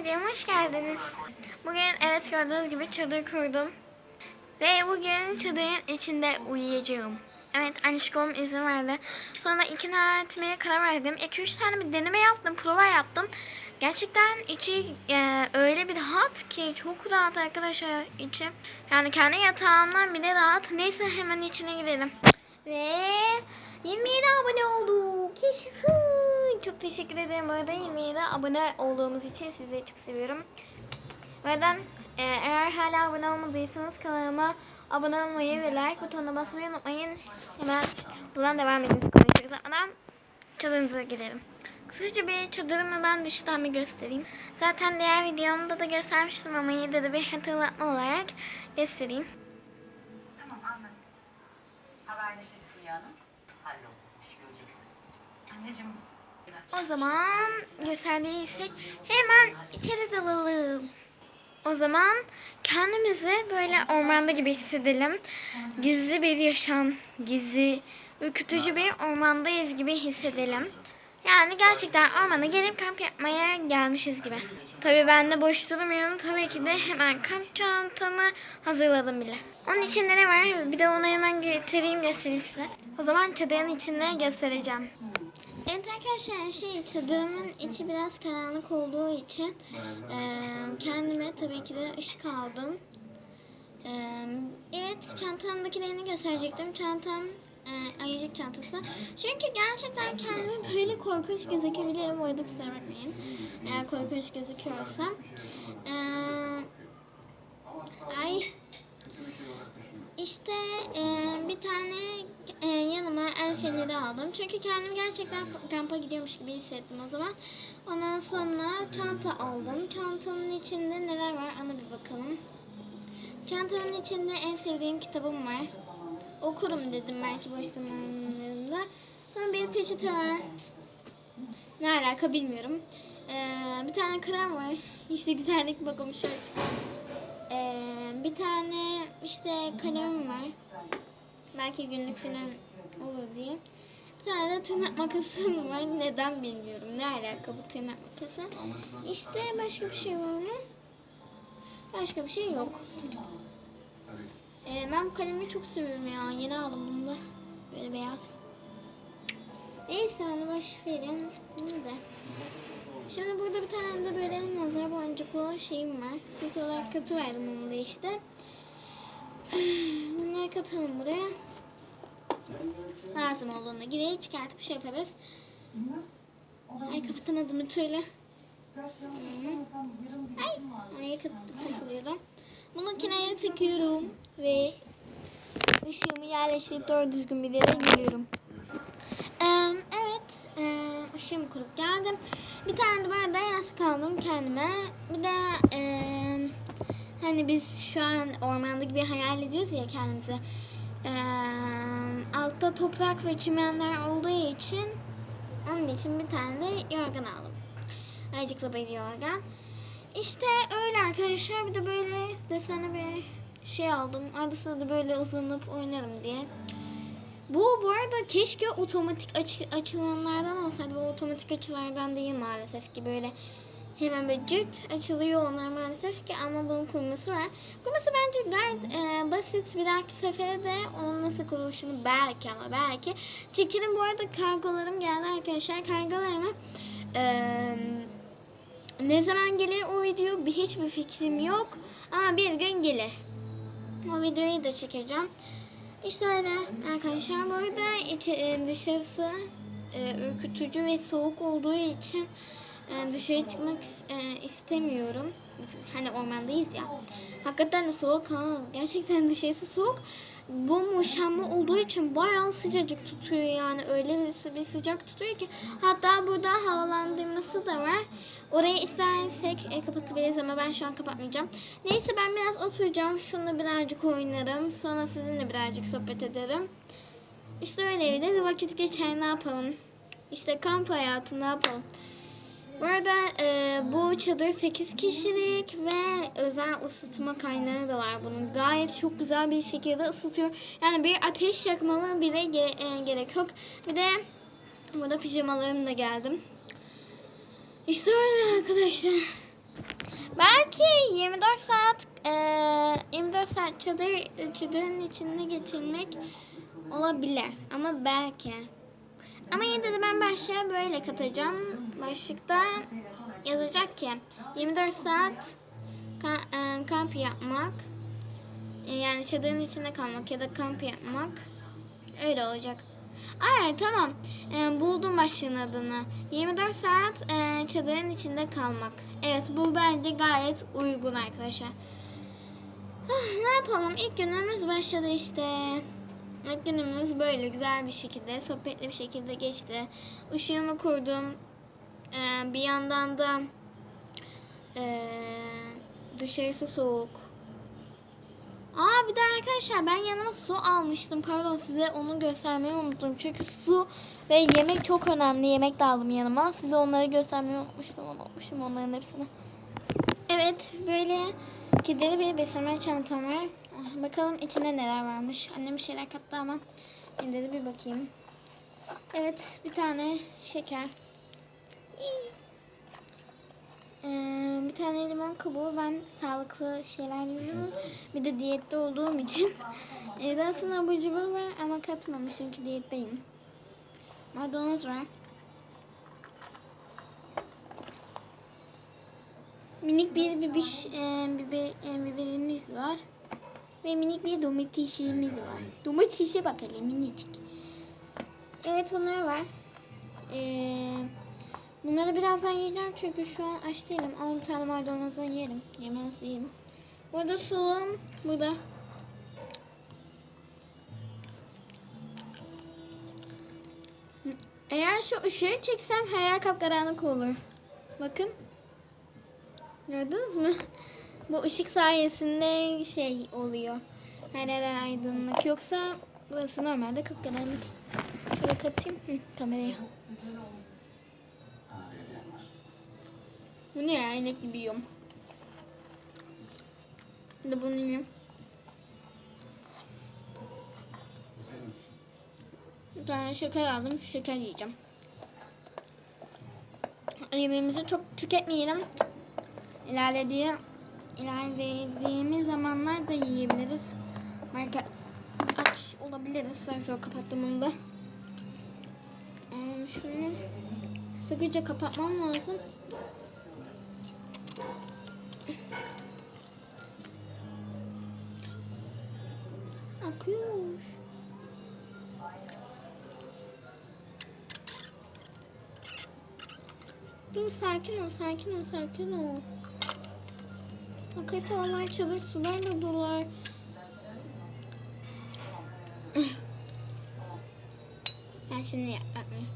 videoma hoş geldiniz. Bugün evet gördüğünüz gibi çadır kurdum. Ve bugün çadırın içinde uyuyacağım. Evet anneciğim izin verdi. Sonra ikna etmeye karar verdim. 2-3 tane bir deneme yaptım, prova yaptım. Gerçekten içi e, öyle bir rahat ki çok rahat arkadaşlar içi. Yani kendi yatağından bile rahat. Neyse hemen içine girelim. Ve 27 abone olduk. Yaşasın. Çok teşekkür ederim bu arada 27 abone olduğumuz için sizi çok seviyorum. Bu arada e, eğer hala abone olmadıysanız kanalıma abone olmayı ve like butonuna basmayı unutmayın. Hemen buradan devam ediyoruz uzatmadan çadırımıza gidelim. Kısaca bir çadırımı ben dıştan bir göstereyim. Zaten diğer videomda da göstermiştim ama yine de bir hatırlatma olarak göstereyim. Tamam anladım. Haberleşiriz Hülya Hanım. Hallolmuş göreceksin. Anneciğim. O zaman gösterdiysek hemen içeri dalalım. O zaman kendimizi böyle ormanda gibi hissedelim. Gizli bir yaşam, gizli, ürkütücü bir ormandayız gibi hissedelim. Yani gerçekten ormana gelip kamp yapmaya gelmişiz gibi. Tabii ben de boş durmuyorum. Tabii ki de hemen kamp çantamı hazırladım bile. Onun içinde ne var? Bir de onu hemen getireyim göstereyim size. O zaman çadırın içinde göstereceğim. Evet arkadaşlar şey çadırımın içi biraz karanlık olduğu için eee, kendime tabii ki de ışık aldım. Eee, evet çantamdakilerini gösterecektim. Çantam eee ayıcık çantası. Çünkü gerçekten kendime böyle korkunç gözükebilirim. O yüzden kusura bakmayın. Eğer korkunç gözüküyorsam. Eee, ay işte e, bir tane e, yanıma el feneri aldım. Çünkü kendimi gerçekten kampa gidiyormuş gibi hissettim o zaman. Ondan sonra çanta aldım. Çantanın içinde neler var ona bir bakalım. Çantanın içinde en sevdiğim kitabım var. Okurum dedim belki boş zamanlarımda. Sonra bir peçete var. Ne alaka bilmiyorum. Ee, bir tane krem var. İşte güzellik bakımı şart. Ee, bir tane işte kalemim var. Belki günlük falan olur diye. Bir tane de tırnak makasım var. Neden bilmiyorum. Ne alaka bu tırnak makası? İşte başka bir şey var mı? Başka bir şey yok. Ee, ben bu kalemi çok seviyorum ya. Yeni aldım bunu da. Böyle beyaz. Neyse onu boş verin. Neyse. Şimdi burada bir tane de böyle nazar boncuklu şeyim var. Süt olarak katı verdim onu da işte. Bunları katalım buraya. Lazım olduğunda geriye çıkartıp şey yaparız. Ay kapatamadım bir türlü. Ay, ay takılıyordum. Bunu kenara takıyorum ve ışığımı yerleştirip doğru düzgün bir yere geliyorum. Işığımı kurup geldim. Bir tane de böyle yastık aldım kendime. Bir de e, hani biz şu an ormanda gibi hayal ediyoruz ya kendimizi. E, altta toprak ve çimenler olduğu için onun için bir tane de yorgan aldım. Ayıcıklı bir yorgan. İşte öyle arkadaşlar. Bir de böyle desene bir şey aldım. Arada da böyle uzanıp oynarım diye. Bu bu arada keşke otomatik açı, açılanlardan olsaydı. Bu otomatik açılardan değil maalesef ki böyle hemen böyle cırt açılıyor onlar maalesef ki ama bunun kurması var. Kurması bence gayet e, basit. Bir dahaki sefere de onun nasıl kuruluşunu belki ama belki çekelim. Bu arada kargolarım geldi arkadaşlar. Kargolarımı e, ne zaman gelir o video bir hiçbir fikrim yok. Ama bir gün gelir. O videoyu da çekeceğim. İşte öyle arkadaşlar. Bu arada içi, e, dışarısı e, ürkütücü ve soğuk olduğu için e, dışarı çıkmak e, istemiyorum. Biz hani ormandayız ya. Hakikaten de soğuk ha. Gerçekten dışarısı soğuk. Bu muşamlı olduğu için bayağı sıcacık tutuyor yani. Öyle bir, bir sıcak tutuyor ki. Hatta burada havalandırması da var. Orayı istersek e, kapatabiliriz ama ben şu an kapatmayacağım. Neyse ben biraz oturacağım. Şununla birazcık oynarım. Sonra sizinle birazcık sohbet ederim. İşte öyle evde vakit geçer ne yapalım. İşte kamp hayatı ne yapalım. Bu arada e, bu çadır 8 kişilik ve özel ısıtma kaynağı da var bunun. Gayet çok güzel bir şekilde ısıtıyor. Yani bir ateş yakmama bile ge- e, gerek yok. Bir de burada pijamalarım da geldim. İşte öyle arkadaşlar. 24 saat eee 24 saat çadır çadırın içinde geçirmek olabilir ama belki. Ama yine de ben başlığa böyle katacağım. Başlıkta yazacak ki 24 saat eee, kamp yapmak e, yani çadırın içinde kalmak ya da kamp yapmak öyle olacak. Ay tamam E, buldum başlığın adını. 24 saat e, çadırın içinde kalmak. Evet bu bence gayet uygun arkadaşlar. Ah, ne yapalım ilk günümüz başladı işte. Günümüz böyle güzel bir şekilde sohbetli bir şekilde geçti. Işığımı kurdum. E, bir yandan da e, dışarısı soğuk. Aa bir de arkadaşlar ben yanıma su almıştım. Pardon size onu göstermeyi unuttum. Çünkü su ve yemek çok önemli. Yemek de aldım yanıma. Size onları göstermeyi unutmuştum. Unutmuşum onların hepsini. Evet böyle kedili bir beslenme çantam var. Bakalım içinde neler varmış. Annem bir şeyler kattı ama yine de bir bakayım. Evet bir tane şeker. Ee, bir tane limon kabuğu. Ben sağlıklı şeyler yiyorum. Bir de diyette olduğum için. Evde aslında abur cubur var ama katmamış çünkü diyetteyim. Maydanoz var. Minik bir bibiş, e, biber, e, biberimiz var. Ve minik bir domatesimiz var. Domatese bak hele minicik. Evet bunlar var. Eee... Bunları birazdan yiyeceğim çünkü şu an aç değilim. 10 tane maydanozdan yerim. Yemez yerim. Burada suluğum. Burada. Eğer şu ışığı çeksem yer kapkaranlık olur. Bakın. Gördünüz mü? Bu ışık sayesinde şey oluyor. Her yer aydınlık. Yoksa burası normalde kapkaranlık. Şöyle katayım. Hı, kameraya. Bu ne ya? İnek gibi yiyorum. De bunu yiyeyim. Bir tane şeker aldım. Şeker yiyeceğim. Yemeğimizi çok tüketmeyelim. İlerlediği, ilerlediğimiz zamanlarda yiyebiliriz. Belki aç olabiliriz. Sonra sonra kapattım onu da. Ee, Şunu sıkıca kapatmam lazım. Akıyor. Dur sakin ol, sakin ol, sakin ol. Vallahi çadır sularla dolar. Ben şimdi yapmıyorum.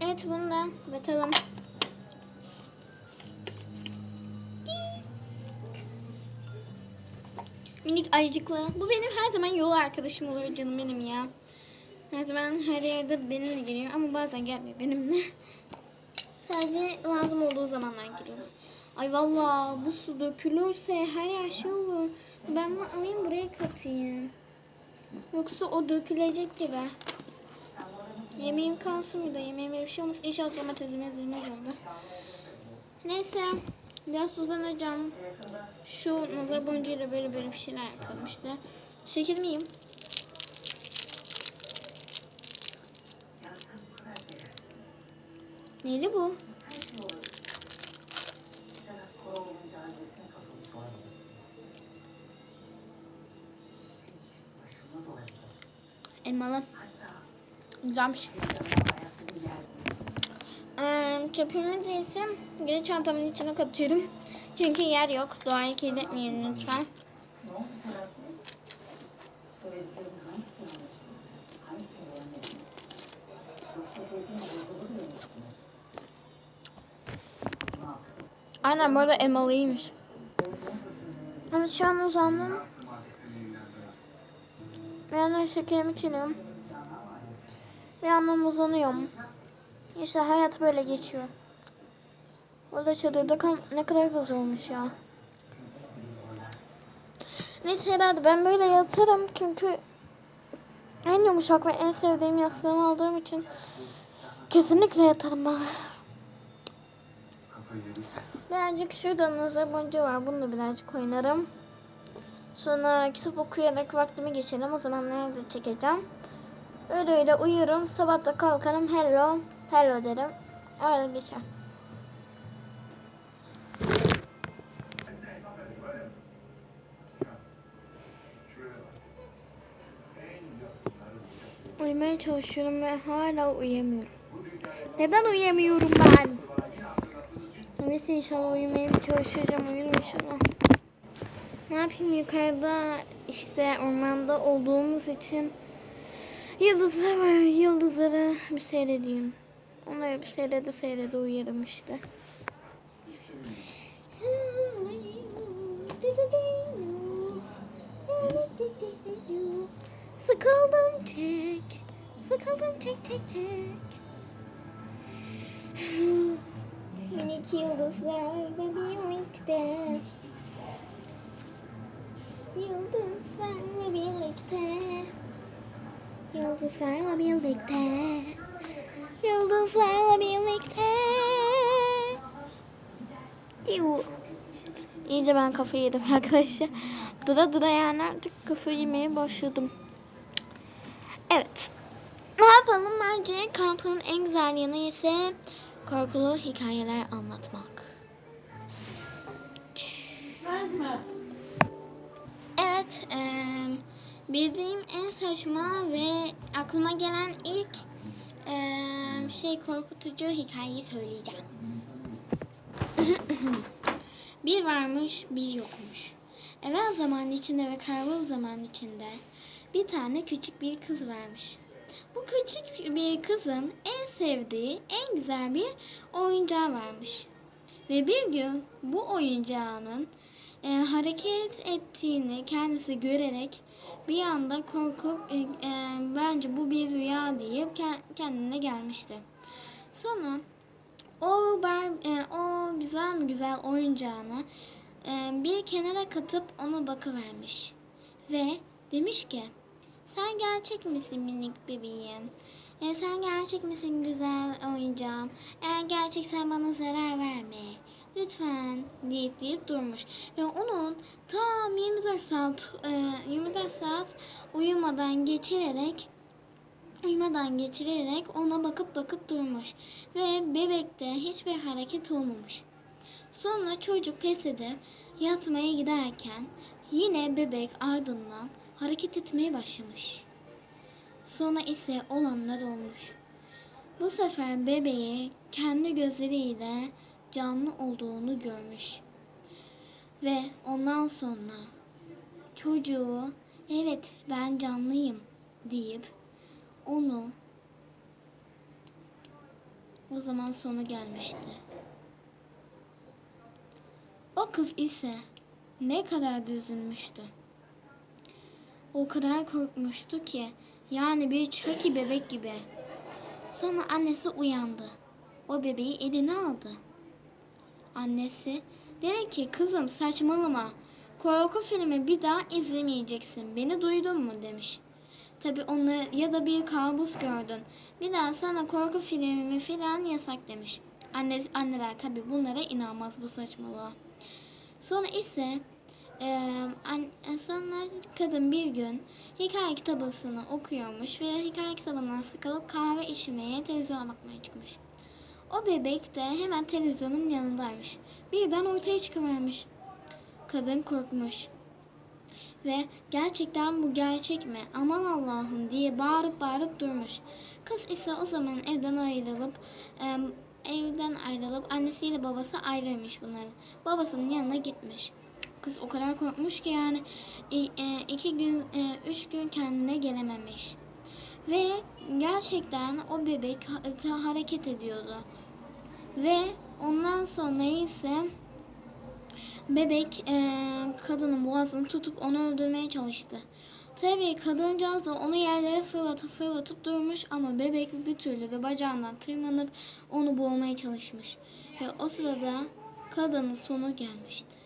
Evet bunu da batalım. Minik ayıcıklı. Bu benim her zaman yol arkadaşım oluyor canım benim ya. Her zaman her yerde benimle geliyor ama bazen gelmiyor benimle. Sadece lazım olduğu zamanlar geliyor. Ay vallahi bu su dökülürse her yer şey olur. Ben bunu alayım buraya katayım. Yoksa o dökülecek gibi. Yemeğim kalsın burada. Yemeğime bir şey olmaz. İnşallah domatesimiz yemez orada. Neyse. Biraz uzanacağım. Şu nazar boncuğuyla böyle böyle bir şeyler yapalım işte. Şekil miyim? Neyli bu? Elmalı. Güzelmiş. Ee, çöpümü değilse geri çantamın içine katıyorum. Çünkü yer yok. Doğayı kirletmeyin lütfen. Aynen bu arada elmalıymış. Evet şu an uzandım. Bir yandan şekerimi çiğniyorum. Bir yandan uzanıyorum. İşte hayat böyle geçiyor. Burada çadırda kal ne kadar da zormuş ya. Neyse herhalde ben böyle yatarım çünkü en yumuşak ve en sevdiğim yastığımı aldığım için kesinlikle yatarım ben. Birazcık şurada nazar boncuğu var. Bunu da birazcık oynarım. Sonra kitap okuyarak vaktimi geçerim. O zaman nerede çekeceğim. Öyle öyle uyurum. Sabah da kalkarım. Hello. Hello derim. Öyle geçer. Uyumaya çalışıyorum ve hala uyuyamıyorum. Neden uyuyamıyorum ben? Neyse inşallah uyumaya bir çalışacağım. Uyurum inşallah. Ne yapayım yukarıda işte ormanda olduğumuz için yıldızlar. Yıldızları bir seyredeyim. Onları bir seyrede seyrede uyuyorum işte. Sıkıldım çek. Sıkıldım çek çek çek. Minik yıldızlarla birlikte Yıldızlarla birlikte Yıldızlarla birlikte Yıldızlarla birlikte Diu. İyice ben kafayı yedim arkadaşlar. Dura dura yani artık kafayı yemeye başladım. Evet. Ne yapalım bence kampın en güzel yanı ise korkulu hikayeler anlatmak. Evet, eee, bildiğim en saçma ve aklıma gelen ilk eee, şey korkutucu hikayeyi söyleyeceğim. bir varmış, bir yokmuş. Evvel zaman içinde ve karbon zaman içinde bir tane küçük bir kız varmış. Bu küçük bir kızın en sevdiği, en güzel bir oyuncağı varmış. Ve bir gün bu oyuncağının e, hareket ettiğini kendisi görerek bir anda korkup e, e, bence bu bir rüya deyip ke- kendine gelmişti. Sonra o bar, e, o güzel mi güzel oyuncağını e, bir kenara katıp ona bakıvermiş. Ve demiş ki sen gerçek misin minik bebeğim? E, sen gerçek misin güzel oyuncağım? Eğer gerçeksen bana zarar verme. Lütfen deyip deyip durmuş. Ve onun tam 24 saat e, 24 saat uyumadan geçirerek uyumadan geçirerek ona bakıp bakıp durmuş. Ve bebekte hiçbir hareket olmamış. Sonra çocuk pes edip yatmaya giderken yine bebek ardından hareket etmeye başlamış. Sonra ise olanlar olmuş. Bu sefer bebeği kendi gözleriyle canlı olduğunu görmüş. Ve ondan sonra çocuğu evet ben canlıyım deyip onu o zaman sonu gelmişti. O kız ise ne kadar da üzülmüştü. O kadar korkmuştu ki yani bir çaki bebek gibi. Sonra annesi uyandı. O bebeği eline aldı. Annesi dedi ki kızım saçmalama. Korku filmi bir daha izlemeyeceksin. Beni duydun mu demiş. Tabi onu ya da bir kabus gördün. Bir daha sana korku filmi filan yasak demiş. Annesi, anneler tabi bunlara inanmaz bu saçmalığa. Sonra ise e, an- sonra kadın bir gün hikaye kitabını okuyormuş ve hikaye kitabından sıkılıp kahve içmeye, televizyona bakmaya çıkmış. O bebek de hemen televizyonun yanındaymış. Birden ortaya çıkıvermiş. Kadın korkmuş. Ve gerçekten bu gerçek mi? Aman Allah'ım diye bağırıp bağırıp durmuş. Kız ise o zaman evden ayrılıp evden ayrılıp annesiyle babası ayrılmış bunları. Babasının yanına gitmiş. Kız o kadar korkmuş ki yani e, e, iki gün, e, üç gün kendine gelememiş. Ve gerçekten o bebek hareket ediyordu. Ve ondan sonra ise bebek kadının boğazını tutup onu öldürmeye çalıştı. Tabii kadıncağız da onu yerlere fırlatıp fırlatıp durmuş ama bebek bir türlü de bacağından tırmanıp onu boğmaya çalışmış. Ve o sırada kadının sonu gelmişti.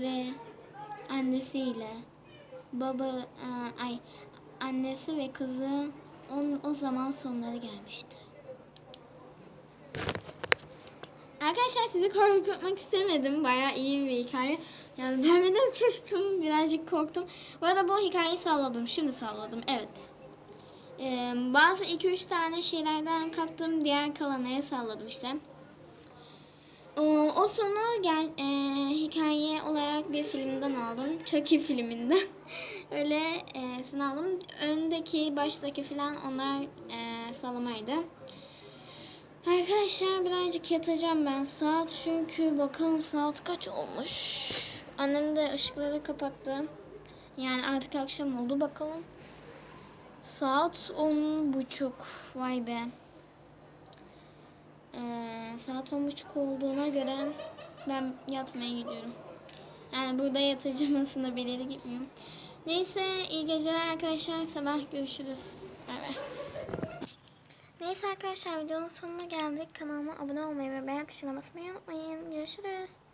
Ve annesiyle baba e, ay annesi ve kızı on, o zaman sonları gelmişti. Arkadaşlar sizi korkutmak istemedim. Bayağı iyi bir hikaye. Yani ben de tıstım. Birazcık korktum. Bu arada bu hikayeyi salladım. Şimdi salladım. Evet. Ee, bazı 2-3 tane şeylerden kaptım. Diğer kalanaya salladım işte. O, o sonu gel, e, hikaye olarak bir filmden aldım. Chucky filminden. Öyle e, sen aldım. Öndeki, baştaki falan onlar e, sallamaydı. Arkadaşlar birazcık yatacağım ben. Saat çünkü bakalım saat kaç olmuş. Annem de ışıkları kapattı. Yani artık akşam oldu bakalım. Saat on buçuk. Vay be. Ee, saat on buçuk olduğuna göre ben yatmaya gidiyorum. Yani burada yatacağım aslında bir yere gitmiyorum. Neyse iyi geceler arkadaşlar. Sabah görüşürüz. Bay bay. Neyse arkadaşlar videonun sonuna geldik. Kanalıma abone olmayı ve beğen tuşuna basmayı unutmayın. Görüşürüz.